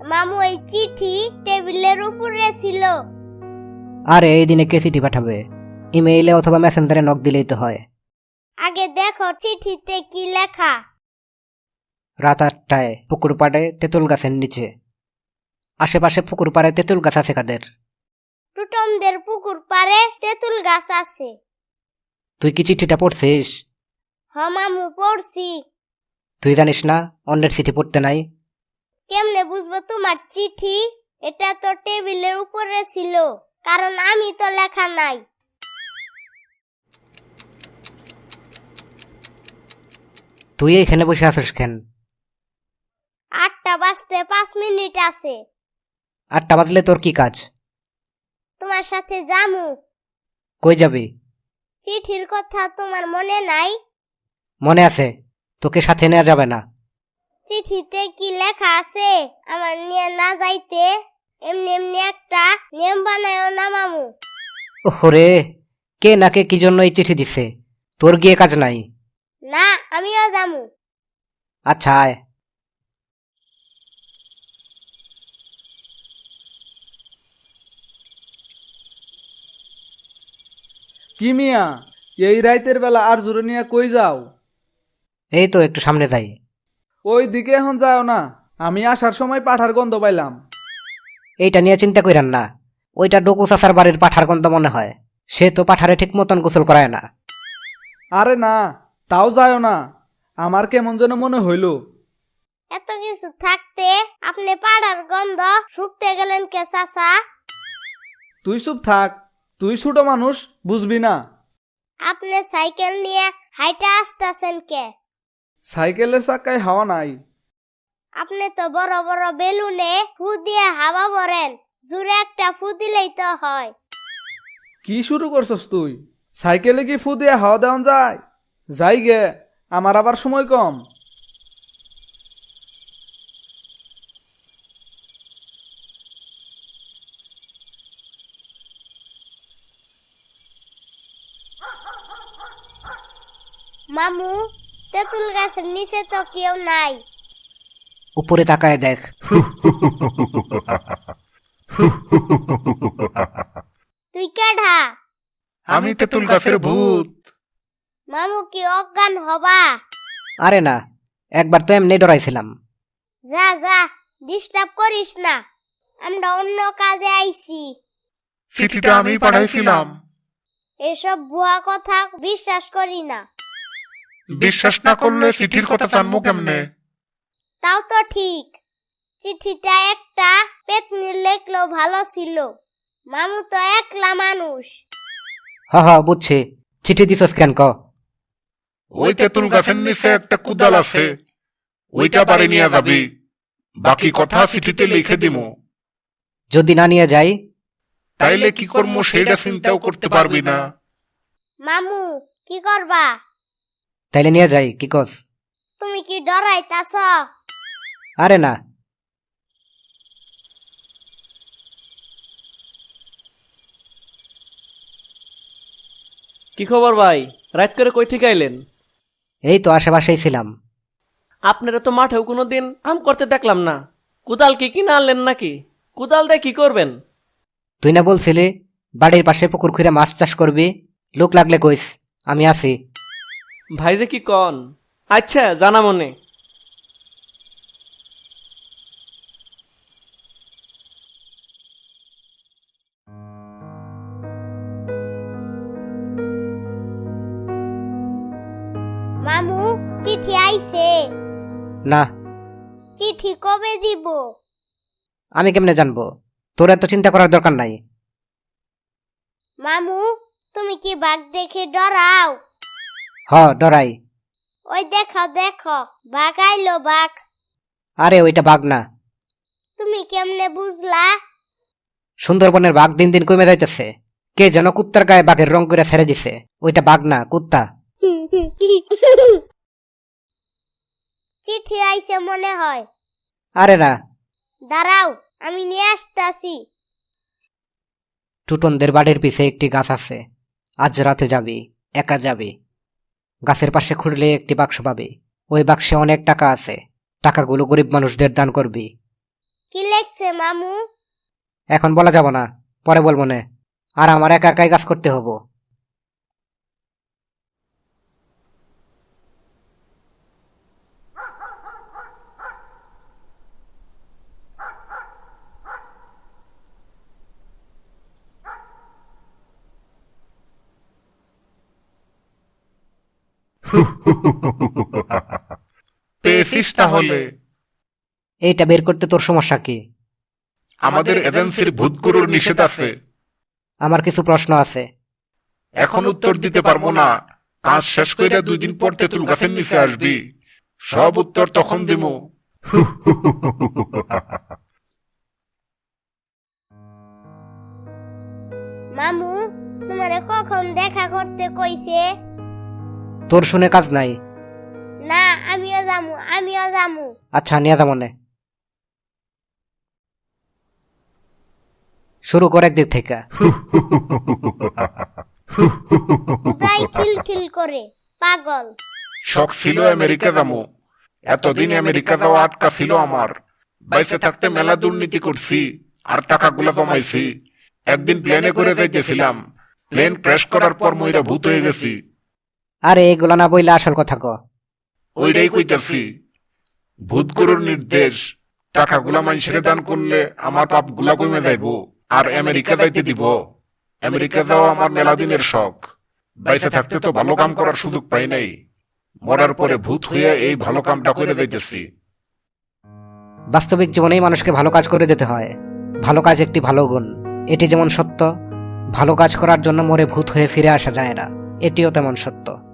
মামু এই চিঠি টেবিলের উপরে ছিল। আরে এই দিনে কে চিঠি পাঠাবে? ইমেইলে অথবা মেসেঞ্জারে নক দিলেই তো হয়। আগে দেখো চিঠিতে কি লেখা। রাত আটটায় পুকুর পাড়ে তেঁতুল গাছের নিচে। আশেপাশে পুকুর পাড়ে তেঁতুল গাছ আছে কাদের? টুটনদের পুকুর পাড়ে তেঁতুল গাছ আছে। তুই কি চিঠিটা পড়ছিস? হ মামু পড়ছি। তুই জানিস না অন্যের চিঠি পড়তে নাই। কেমনে বুঝব তোমার চিঠি? এটা তো টেবিলের উপরে ছিল কারণ আমি তো লেখা নাই। তুই এখানে বসে আছিস কেন? আটটা বাজতে পাঁচ মিনিট আছে। আটটা বাজলে তোর কি কাজ? তোমার সাথে জামু কই যাবি? চিঠির কথা তোমার মনে নাই? মনে আছে তোকে সাথে নেওয়া যাবে না। চিঠিতে কি লেখা আছে? আমার নিয়ে না যাইতে। এমনি এমনি একটা নিয়ম বানায় না মামু। ওরে কে নাকে কি জন্য এই চিঠি দিছে? তোর গিয়ে কাজ নাই। না আমিও জামু আচ্ছা আয়। কি মিয়া এই রাইতের বেলা আর জোরে নিয়ে কই যাও? এই তো একটু সামনে যাই। ওই দিকে এখন যাও না। আমি আসার সময় পাঠার গন্ধ পাইলাম। এইটা নিয়ে চিন্তা কইরান না। ওইটা ডোকু চাচার বাড়ির পাঠার গন্ধ মনে হয়। সে তো পাঠারে ঠিক মতন গোসল করায় না। আরে না তাও যাও না। আমার কেমন যেন মনে হইল। এত কিছু থাকতে আপনি পাড়ার গন্ধ শুকতে গেলেন কে চাচা? তুই চুপ থাক তুই ছোট মানুষ বুঝবি না। আপনি সাইকেল নিয়ে হাইটা আসতেছেন কে? সাইকেলের চাকায় হাওয়া নাই। আপনি তো বড় বড় বেলুনে ফু দিয়ে হাওয়া ভরেন জুড়ে একটা ফু দিলেই তো হয়। কি শুরু করছস তুই? সাইকেলে কি ফু দিয়ে হাওয়া দেওয়া যায়? যাই গে আমার আবার সময় কম। মামু তেঁতুল গাছের নিচে তো কেউ নাই। উপরে তাকায় দেখ। তুই কেঢা আমি তেঁতুল গাছের ভূত। মামু কি অজ্ঞান হবা? আরে না একবার তো এমনি ডরাইছিলাম। যা যা ডিস্টার্ব করিস না। আমরা অন্য কাজে আইছি। চিঠিটা আমি পাঠাইছিলাম। এসব ভুয়া কথা বিশ্বাস করি না। বিশ্বাস না করলে চিঠির কথা জানব কেমনে? তাও তো ঠিক। চিঠিটা একটা পেতনি লেখলেও ভালো ছিল। মামু তো একলা মানুষ। হ হ বুঝছি। চিঠি দিছস কেন ক? ওই তেঁতুল গাছের নিচে একটা কুদাল আছে। ওইটা বাড়ি নিয়ে যাবি। বাকি কথা চিঠিতে লিখে দিমু। যদি না নিয়ে যাই? তাইলে কি করব সেটা চিন্তাও করতে পারবি না। মামু কি করবা? তাইলে নিয়ে যাই কি কস? তুমি কি ডরাইতাছ? আরে না। কি খবর ভাই? রাত করে কই থেকে আইলেন? এই তো আশেপাশেই ছিলাম। আপনারা তো মাঠেও কোনো দিন আম করতে দেখলাম না। কোদাল কি কিনা আনলেন নাকি? কোদাল দিয়ে কি করবেন? তুই না বলছিলি বাড়ির পাশে পুকুর খুঁড়ে মাছ চাষ করবি? লোক লাগলে কইস আমি আছি। ভাই যে কি কন? আচ্ছা জানা মনে। মামু চিঠি আইছে। না। চিঠি কবে দিব? আমি কেমনে জানব? তোর এত চিন্তা করার দরকার নাই। মামু তুমি কি বাঘ দেখে ডরাও? হ ডরাই। ওই দেখো দেখো বাঘ আইলো বাঘ। আরে ওইটা বাঘ না। তুমি কেমনে বুঝলা? সুন্দরবনের বাঘ দিন দিন কমে যাইতেছে। কে যেন কুত্তার গায়ে বাঘের রং করে ছেড়ে দিছে। ওইটা বাঘ না কুত্তা। চিঠি আইছে মনে হয়। আরে না। দাঁড়াও আমি নিয়ে আসতাছি। টুটনদের বাড়ির পিছে একটি গাছ আছে। আজ রাতে যাবি একা যাবি। গাছের পাশে খুঁড়লে একটি বাক্স পাবি। ওই বাক্সে অনেক টাকা আছে। টাকাগুলো গরিব মানুষদের দান করবি। কি লেখছে মামু? এখন বলা যাব না পরে বলব না। আর আমার একা একাই কাজ করতে হব। পেয়েছিস তাহলে। এইটা বের করতে তোর সমস্যা কি? আমাদের এজেন্সির ভূতগুরুর নিষেধ আছে। আমার কিছু প্রশ্ন আছে। এখন উত্তর দিতে পারব না। কাজ শেষ কইরা দুই দিন পর তেঁতুল গাছের নিচে আসবি। সব উত্তর তখন দিমু। মামু তোমারে কখন দেখা করতে কইছে? তোর শুনে কাজ নাই? না আমিও যামু আমিও যামু। আচ্ছা নিয়ে যাব নে শুরু কর একদিক থেকে। উদয় খিল খিল করে পাগল। শখ ছিল আমেরিকা যাব এতদিন আমেরিকা যাওয়া আটকা ছিল আমার। বাইসে থাকতে মেলা দুর্নীতি করছি আর টাকাগুলো জমাইছি। একদিন প্লেনে করে যাইতেছিলাম। প্লেন ক্র্যাশ করার পর মইরা ভূত হয়ে গেছি। আরে এগুলা না বইলে আসল কথা ক ওইটাই কইতাছি। ভূতগুরুর নির্দেশ টাকা টাকাগুলা মানুষের দান করলে আমার পাপগুলা কমে যাইব আর আমেরিকা যাইতে দিব। আমেরিকা যাওয়া আমার মেলা দিনের শখ। বাইসে থাকতে তো ভালো কাম করার সুযোগ পাই নাই। মরার পরে ভূত হইয়া এই ভালো কামটা করে যাইতেছি। বাস্তবিক জীবনেই মানুষকে ভালো কাজ করে যেতে হয়। ভালো কাজ একটি ভালো গুণ। এটি যেমন সত্য ভালো কাজ করার জন্য মরে ভূত হয়ে ফিরে আসা যায় না। এটিও তেমন সত্য।